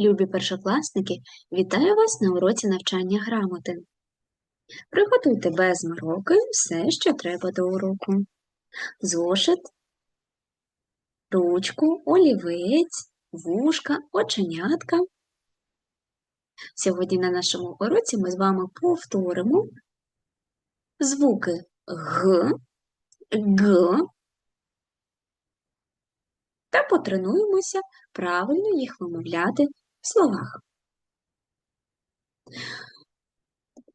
Любі першокласники, вітаю вас на уроці навчання грамоти. Приготуйте без мороки все, що треба до уроку. Зошит, ручку, олівець, вушка, оченятка. Сьогодні на нашому уроці ми з вами повторимо звуки Г, Г та потренуємося правильно їх вимовляти словах.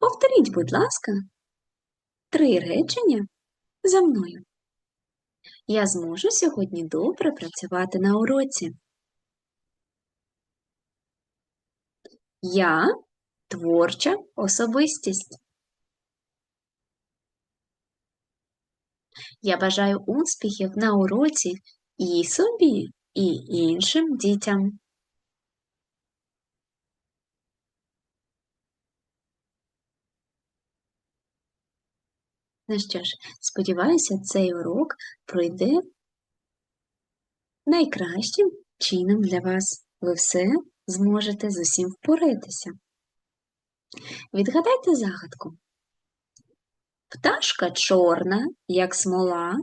Повторіть, будь ласка, три речення за мною. Я зможу сьогодні добре працювати на уроці. Я творча особистість. Я бажаю успіхів на уроці і собі, і іншим дітям. Ну що ж, сподіваюся, цей урок пройде найкращим чином для вас. Ви все зможете з усім впоратися. Відгадайте загадку. Пташка чорна, як смола,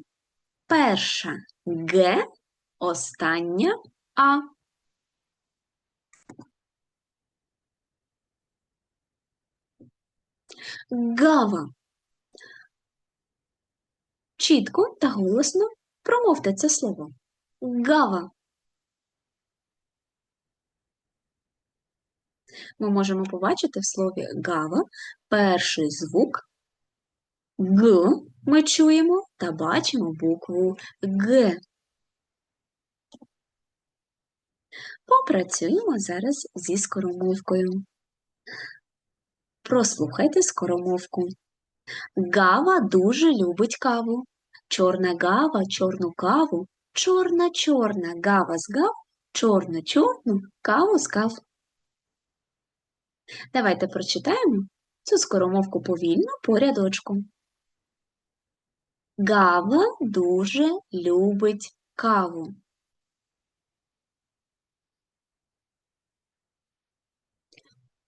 перша Г, остання А. Гава. Чітко та голосно промовте це слово. Гава. Ми можемо побачити в слові гава перший звук Г ми чуємо та бачимо букву Г. Попрацюємо зараз зі скоромовкою. Прослухайте скоромовку. Гава дуже любить каву. Чорна гава, чорну каву, чорна чорна гава з гав, чорна чорну каву з кав. Давайте прочитаємо цю скоромовку повільно по рядочку. Гава дуже любить каву.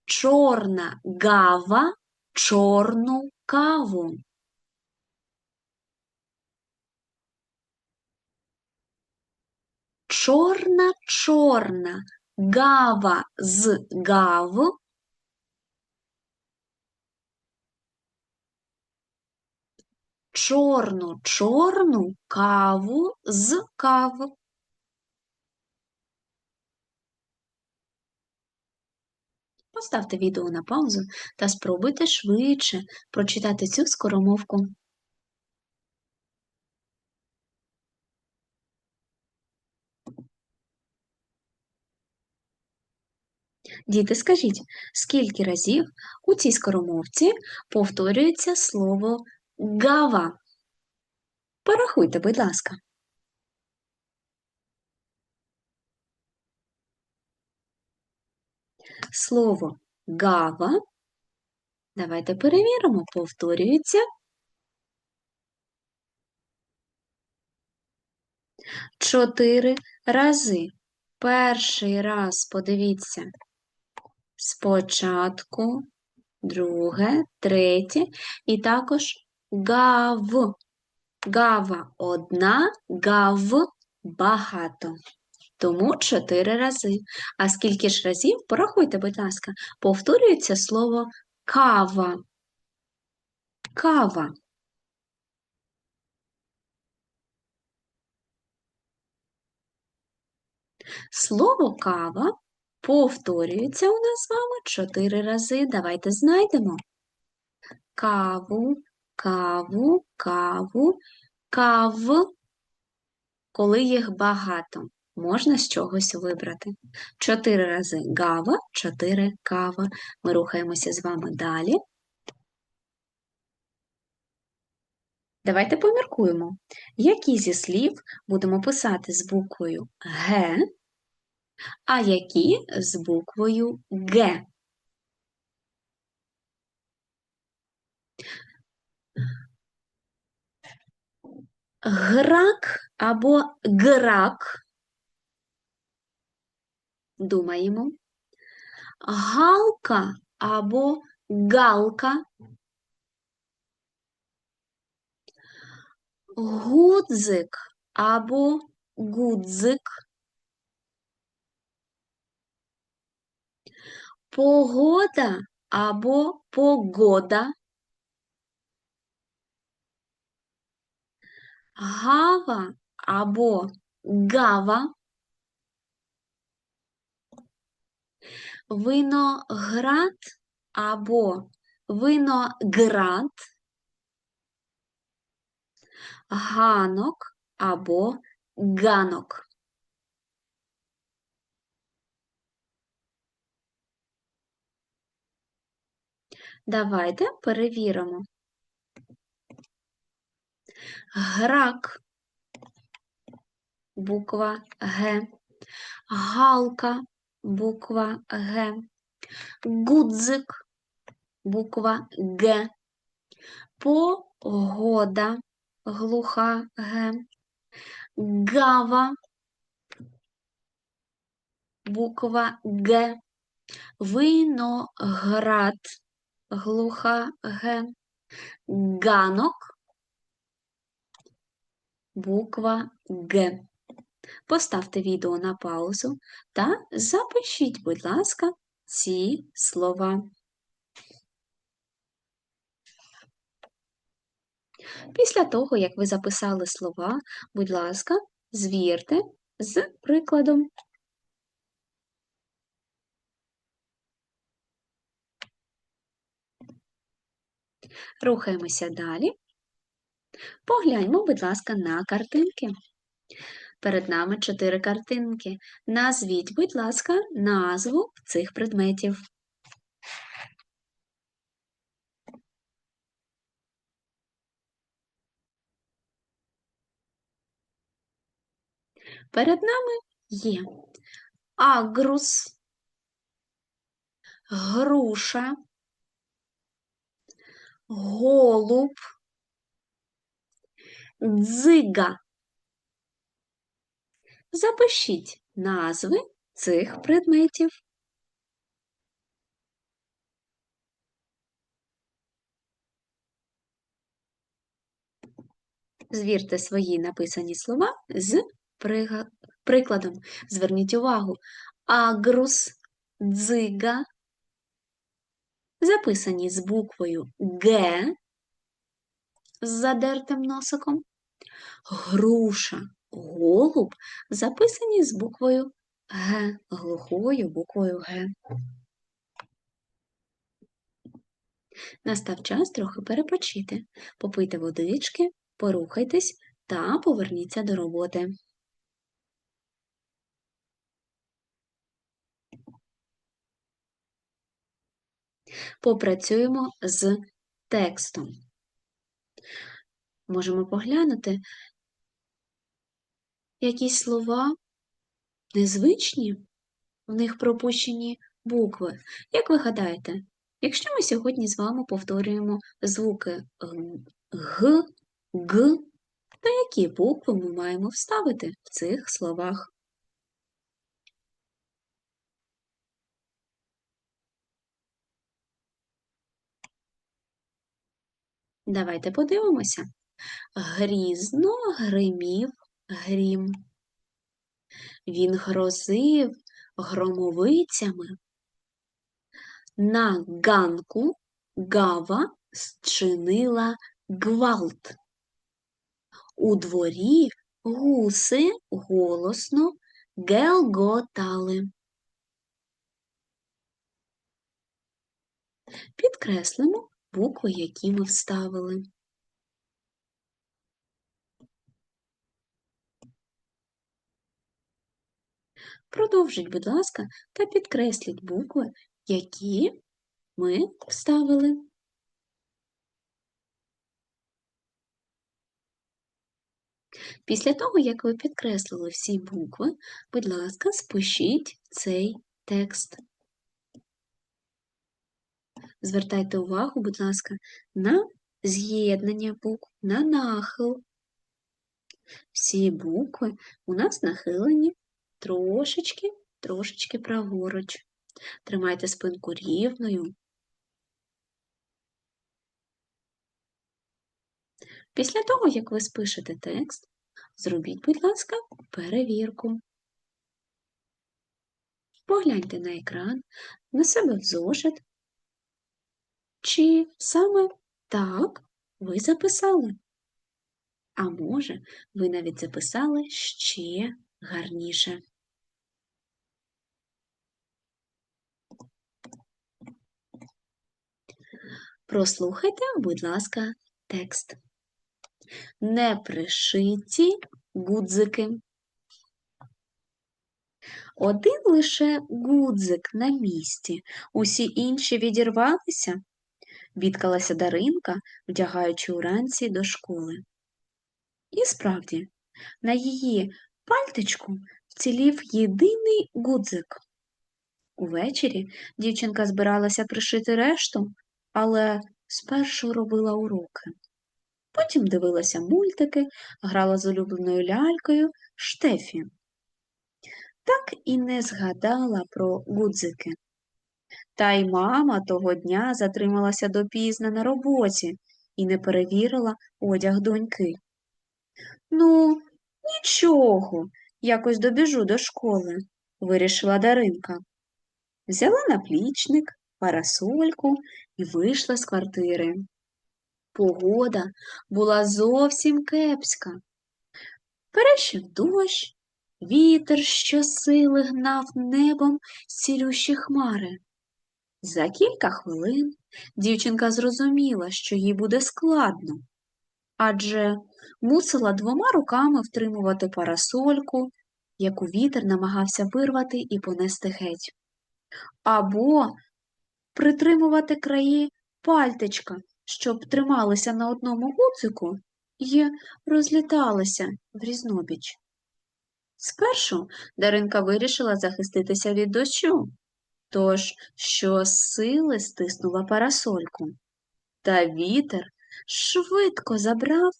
Чорна гава чорну каву. Чорна чорна гава з гав. Чорну чорну каву з кав. Поставте відео на паузу та спробуйте швидше прочитати цю скоромовку. Діти, скажіть, скільки разів у цій скоромовці повторюється слово гава? Порахуйте, будь ласка. Слово гава. Давайте перевіримо, повторюється. Чотири рази. Перший раз подивіться. Спочатку, друге, третє, і також гав. Гава одна, гав багато. Тому чотири рази. А скільки ж разів, порахуйте, будь ласка, повторюється слово кава. Кава. Слово кава повторюється у нас з вами чотири рази. Давайте знайдемо. Каву, каву, каву, кав, коли їх багато можна з чогось вибрати. Чотири рази гава, чотири кава. Ми рухаємося з вами далі. Давайте поміркуємо, які зі слів будемо писати з буквою Г, а які з буквою Г. Грак або грак Думаємо. галка або галка, гудзик або гудзик, погода або погода, гава або гава, виноград або виноград, ганок або ганок. Давайте перевіримо. Грак, буква Г, галка, буква Г, гудзик, буква Г, погода, глуха Г, гава, буква Г, виноград, глуха Г, ганок, буква Г. Поставте відео на паузу та запишіть, будь ласка, ці слова. Після того, як ви записали слова, будь ласка, звірте з прикладом. Рухаємося далі. Погляньмо, будь ласка, на картинки. Перед нами чотири картинки. Назвіть, будь ласка, назву цих предметів. Перед нами є агрус, груша, голуб, дзига. Запишіть назви цих предметів. Звірте свої написані слова з прикладом. Зверніть увагу. Агрус, дзига записані з буквою Г з задертим носиком, груша, голуб записані з буквою Г, глухою буквою Г. Настав час трохи перепочити, попийте водички, порухайтесь та поверніться до роботи. Попрацюємо з текстом. Можемо поглянути, якісь слова незвичні, в них пропущені букви. Як ви гадаєте, якщо ми сьогодні з вами повторюємо звуки Г, Г, то які букви ми маємо вставити в цих словах? Давайте подивимося. Грізно гримів грім. Він грозив громовицями. На ганку гава зчинила гвалт. У дворі гуси голосно гелготали. Підкреслимо букви, які ми вставили. Продовжіть, будь ласка, та підкресліть букви, які ми вставили. Після того, як ви підкреслили всі букви, будь ласка, спишіть цей текст. Звертайте увагу, будь ласка, на з'єднання букв, на нахил. Всі букви у нас нахилені трошечки, трошечки праворуч. Тримайте спинку рівною. Після того, як ви спишете текст, зробіть, будь ласка, перевірку. Погляньте на екран, на себе в зошит. Чи саме так ви записали? А може, ви навіть записали ще гарніше. Прослухайте, будь ласка, текст. Не пришиті гудзики. Один лише гудзик на місці, усі інші відірвалися, бідкалася Даринка, вдягаючи уранці до школи. І справді, на її пальтичку вцілів єдиний гудзик. Увечері дівчинка збиралася пришити решту, але спершу робила уроки. Потім дивилася мультики, грала з улюбленою лялькою Штефі. Так і не згадала про гудзики. Та й мама того дня затрималася допізна на роботі і не перевірила одяг доньки. Ну, нічого, якось добіжу до школи, вирішила Даринка. Взяла наплічник, парасольку і вийшла з квартири. Погода була зовсім кепська. Перещив дощ, вітер щосили гнав небом сірющі хмари. За кілька хвилин дівчинка зрозуміла, що їй буде складно, адже мусила двома руками втримувати парасольку, яку вітер намагався вирвати і понести геть, або притримувати краї пальтичка, щоб трималися на одному гудзику і розліталися в різнобіч. Спершу Даринка вирішила захиститися від дощу, тож що сили стиснула парасольку, та вітер швидко забрав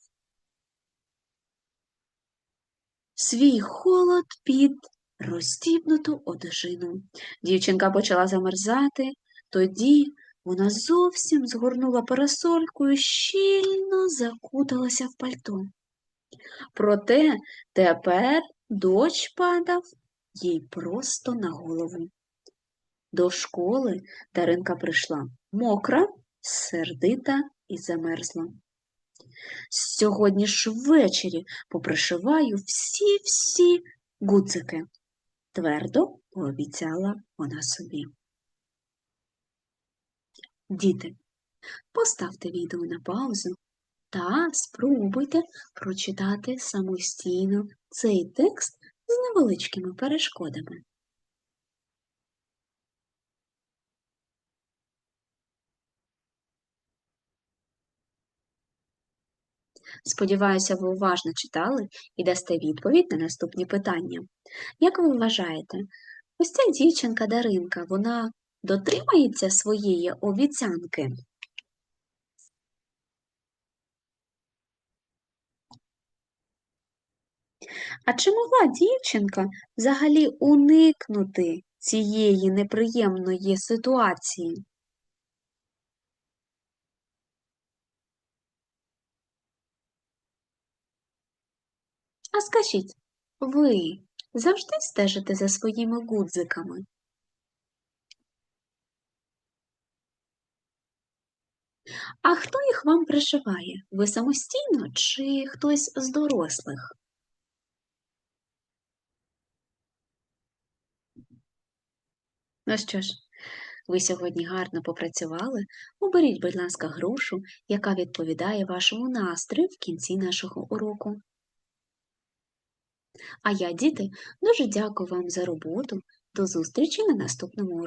свій холод під розстібнуту одежину. Дівчинка почала замерзати, тоді вона зовсім згорнула парасольку і щільно закуталася в пальто. Проте тепер дощ падав їй просто на голову. До школи Даринка прийшла мокра, сердита і замерзла. Сьогодні ж ввечері попришиваю всі-всі гудзики, твердо пообіцяла вона собі. Діти, поставте відео на паузу та спробуйте прочитати самостійно цей текст з невеличкими перешкодами. Сподіваюся, ви уважно читали і дасте відповідь на наступні питання. Як ви вважаєте, ось ця дівчинка Даринка, вона дотримається своєї обіцянки? А чи могла дівчинка взагалі уникнути цієї неприємної ситуації? А скажіть, ви завжди стежите за своїми гудзиками? А хто їх вам пришиває? Ви самостійно чи хтось з дорослих? Ну що ж, ви сьогодні гарно попрацювали. Оберіть, будь ласка, грушу, яка відповідає вашому настрою в кінці нашого уроку. А я, діти, дуже дякую вам за роботу. До зустрічі на наступному уроці.